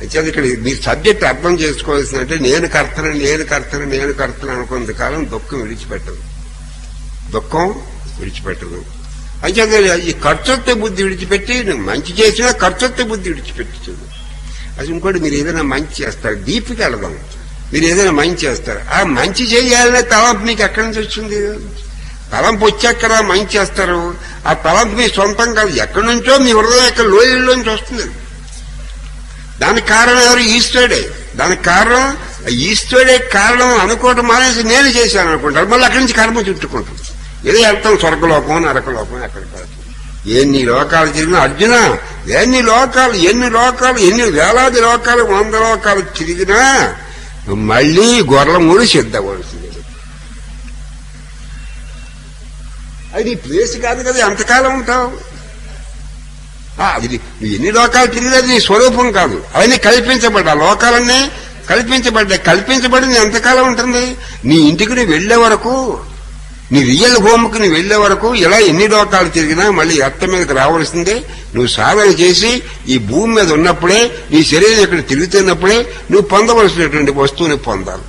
అయితే ఇక్కడ మీరు సబ్జెక్ట్ అర్థం చేసుకోవాల్సిందంటే నేను కర్తను నేను కర్తను నేను కర్తను అనుకున్నంత కాలం దుఃఖం విడిచిపెట్టదు. దుఃఖం విడిచిపెట్టదు. అయితే ఈ ఖర్చొత్త బుద్ధి విడిచిపెట్టి మంచి చేసినా ఖర్చొత్త బుద్ధి విడిచిపెట్టచ్చు అది ఇంకోటి మీరు ఏదైనా మంచి చేస్తారు డీప్కి వెళదాం మీరు ఏదైనా మంచి చేస్తారు. ఆ మంచి చేయాలనే తలంపు మీకు ఎక్కడి నుంచి వచ్చింది? తలంపు వచ్చాక మంచి చేస్తారు? ఆ తలంపు మీ సొంతం కాదు. ఎక్కడి నుంచో మీ హృదయం యొక్క లోయల్లోంచి వస్తుంది దానికి కారణం ఎవరు? ఈశ్వరుడే. దానికి కారణం ఆ ఈశ్వరుడే కారణం అనుకోవటం మానేసి నేను చేశాను అనుకుంటారు. మళ్ళీ అక్కడి నుంచి కర్మ చుట్టుకుంటాం ఏదో వెళ్తాం స్వర్గలోకం నరకలోకం ఎక్కడికి వెళ్తాం. ఎన్ని లోకాలు తిరిగినా అర్జున ఎన్ని లోకాలు ఎన్ని లోకాలు ఎన్ని వేలాది లోకాలు వంద లోకాలు తిరిగినా మళ్ళీ గొర్రెల మూడు సిద్ధపడుతుంది. అది ప్లేస్ కాదు కదా ఎంతకాలం ఉంటావు. ఇది అది నువ్వు ఎన్ని లోకాలు తిరిగినది నీ స్వరూపం కాదు. అవన్నీ కల్పించబడ్డా. లోకాలన్నీ కల్పించబడ్డాయి. కల్పించబడింది ఎంతకాలం ఉంటుంది? నీ ఇంటికి నువ్వు వెళ్ళే వరకు నీ రియల్ హోమ్కి నువ్వు వెళ్ళే వరకు ఇలా ఎన్ని లోకాలు తిరిగినా మళ్ళీ ఎత్త మీదకి రావాల్సిందే. నువ్వు సాధన చేసి ఈ భూమి మీద ఉన్నప్పుడే నీ శరీరం ఇక్కడ తిరుగుతున్నప్పుడే నువ్వు పొందవలసినటువంటి వస్తువుని పొందాలి.